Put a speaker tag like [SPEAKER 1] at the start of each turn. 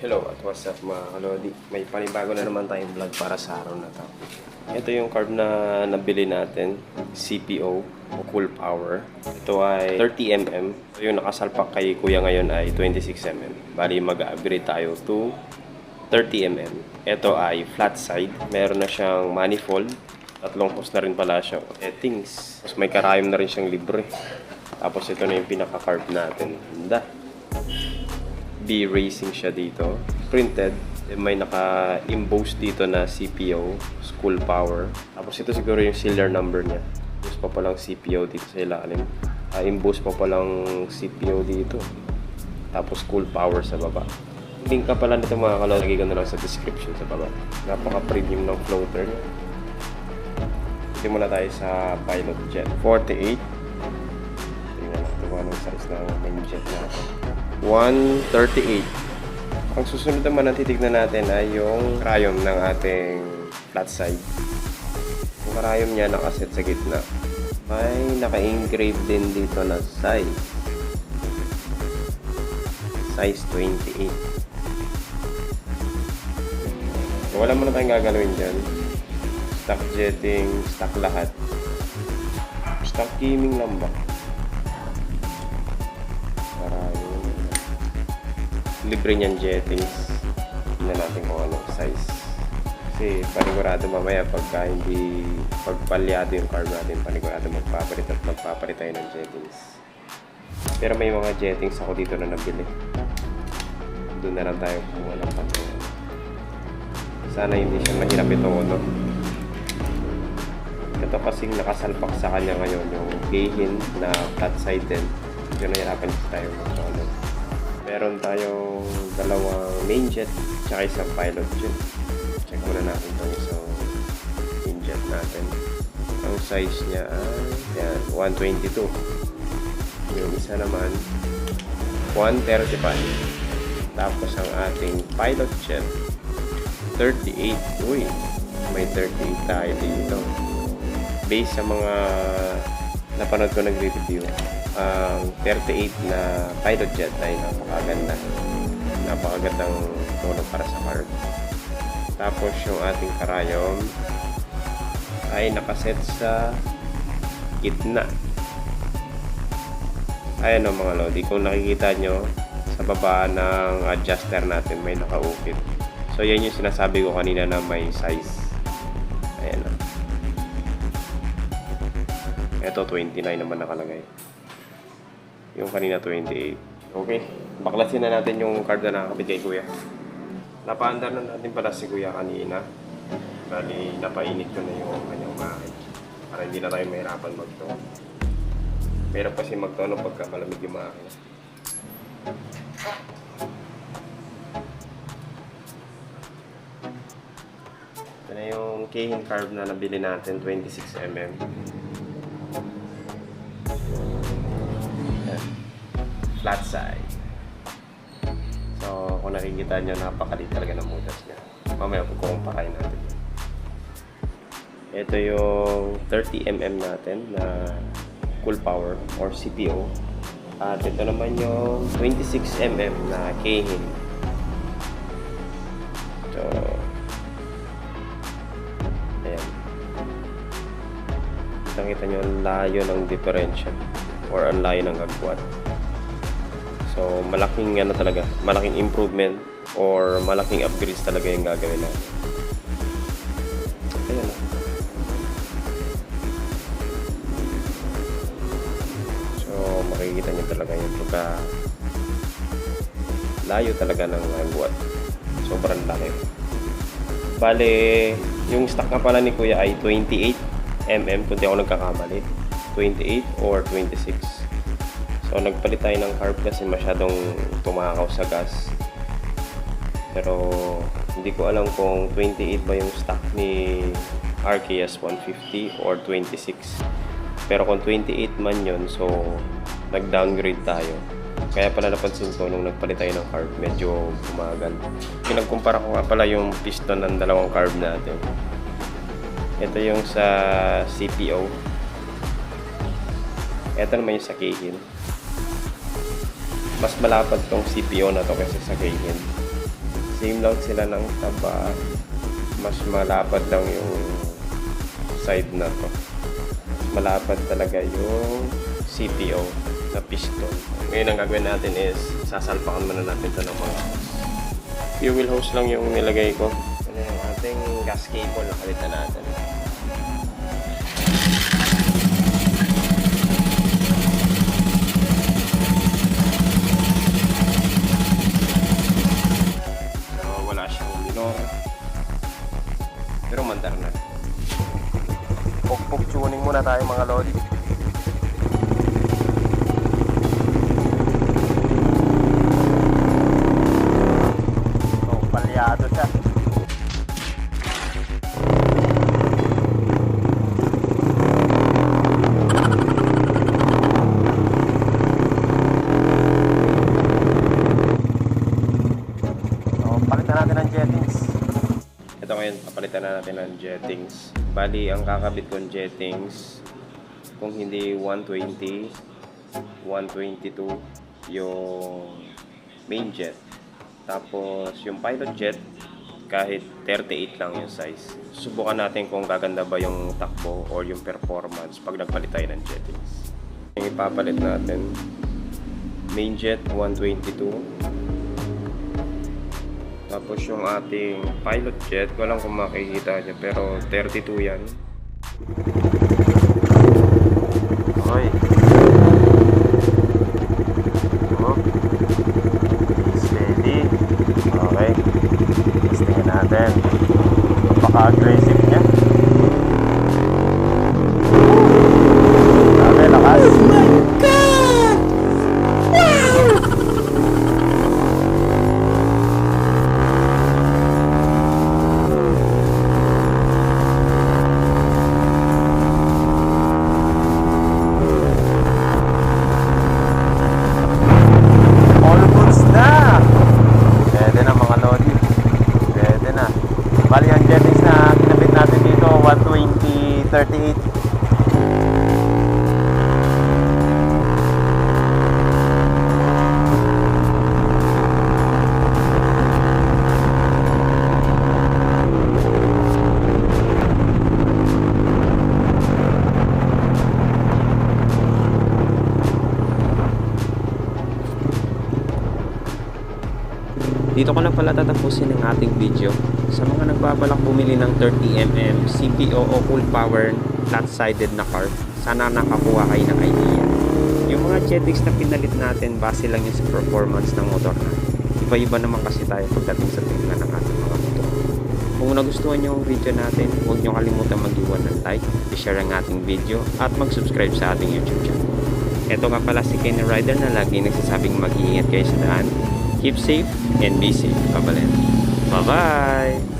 [SPEAKER 1] Hello at what's up mga kalodi. May panibago na naman tayong vlog para sa araw na to. Ito yung carb na nabili natin, CPO o Cool Power. Ito ay 30mm. So yung nakasalpak kay kuya ngayon ay 26mm. Bali mag-upgrade tayo to 30mm. Ito ay flat side. Meron na siyang manifold. Tatlong hose na rin pala siya. Settings. Tapos may karayom na rin siyang libre. Tapos ito na yung pinaka-carb natin. Handa. B Racing siya dito. Printed. May naka-emboss dito na CPO, School Power. Tapos ito siguro yung serial number niya. Emboss pa palang CPO dito sa ilalim. Uh, emboss pa palang CPO dito. Tapos School Power sa baba. Link ka pala nito mga kalor. Lagay ko na lang sa description sa baba. Napaka-premium ng floater niya. Hindi muna tayo sa Pilot Jet. 48. Tingnan natin kung anong size ng main jet natin. 138. Ang susunod naman na titignan natin ay yung karayom ng ating flat side. Yung karayom niya nakaset sa gitna. May naka-engrave din dito na size. Size 28. So, wala mo na tayong gagalawin dyan. Stock jetting, stock lahat. Stock gaming lang ba? Libre niyan jettings. Tingnan natin kung anong size. Kasi panigurado mamaya pagka hindi pagpalyado yung car natin, panigurado magpapalit at magpapalit tayo ng jettings. Pero may mga jettings ako dito na nabili. Doon na lang tayo kumuha ng patungan. Sana hindi siya mahirap ito, no? Ito kasing nakasalpak sa kanya ngayon yung Gayhin na flat side din. Yun nahirapan tayo mag-follow. Meron tayong dalawang main jet tsaka isang pilot jet. Check muna natin itong isang main jet natin. Ang size niya ay yan, 122. Yung isa naman 135. Tapos ang ating pilot jet 38. Uy, may 38 tayo dito. Based sa mga napanood ko nag-review, ang 38 na pilot jet ay napakaganda. Napakagandang tulong para sa car. Tapos yung ating karayom ay nakaset sa gitna. Ayan o mga lodi, kung nakikita nyo sa baba ng adjuster natin may nakaukit. So yan yung sinasabi ko kanina na may size. Ayan o. Ito 29 naman nakalagay. Yung kanina 28. Okay. Baklasin na natin yung card na nakakabit kay Kuya. Napaandar na natin pala si Kuya kanina. Bali, napainit ko na yung kanyang makina. Para hindi na tayo mahirapan magto. Pero kasi magtono pagka malamig yung makina. Ito na yung Keihin carb na nabili natin, 26mm. Flat side. So, kung nakikita nyo, napakaliit talaga ng mudas niya. Mamaya pagkukumpakain natin. Ito yung 30mm natin na Cool Power or CPO. At ito naman yung 26mm na Keihin. So, ayan. Nakita nyo layo ng differential or ang layo ng agwat. So, malaking ano talaga, malaking improvement or malaking upgrades talaga yung gagawin natin. Ayan na. So, makikita nyo talaga yung pagka layo talaga ng agwat. Sobrang laki. Bale, yung stock nga pala ni Kuya ay 28 mm kung di ako nagkakamali. 28 or 26. So, nagpalit tayo ng carb kasi masyadong tumakaw sa gas. Pero, hindi ko alam kung 28 ba yung stock ni RKS 150 or 26. Pero kung 28 man yun, so, nag-downgrade tayo. Kaya pala napansin ko nung nagpalit tayo ng carb, medyo bumagal. Pinagkumpara ko nga pala yung piston ng dalawang carb natin. Ito yung sa CPO. Ito naman yung sa Keihin. Mas malapad tong CPO na to kaysa sa Keihin. Same lang sila ng taba. Mas malapad lang yung side na to. Malapad talaga yung CPO na piston. Ngayon ang gagawin natin is sasalpakan muna natin ito ng mga. Fuel hose lang yung nilagay ko. Ano yung ating gas cable na natin. Tayo mga lodi. Ngayon, papalitan na natin ng jettings. Bali, ang kakabit kong jettings, kung hindi 120, 122 yung main jet. Tapos, yung pilot jet, kahit 38 lang yung size. Subukan natin kung gaganda ba yung takbo or yung performance pag nagpalit tayo ng jettings. Yung ipapalit natin, main jet 122, tapos yung ating pilot jet, ko lang kung makikita niya, pero 32 yan. Okay. Oh. Steady. Okay. Testingin natin. Napaka-aggressive
[SPEAKER 2] Dito ko na pala tatapusin ang ating video. Sa mga nagbabalak bumili ng 30mm CPO o full power flat-sided na car, sana nakakuha kayo ng idea. Yung mga jetix na pinalit natin, base lang yun sa performance ng motor na. Iba-iba naman kasi tayo pagdating sa tingnan ng ating mga motor. Kung nagustuhan nyo ang video natin, huwag nyo kalimutan mag-iwan ng like, i-share ang ating video, at mag-subscribe sa ating YouTube channel. Ito nga pala si Kenny Rider na lagi nagsasabing mag-iingat kayo sa daan. Keep safe and be safe, kabalan. Bye-bye!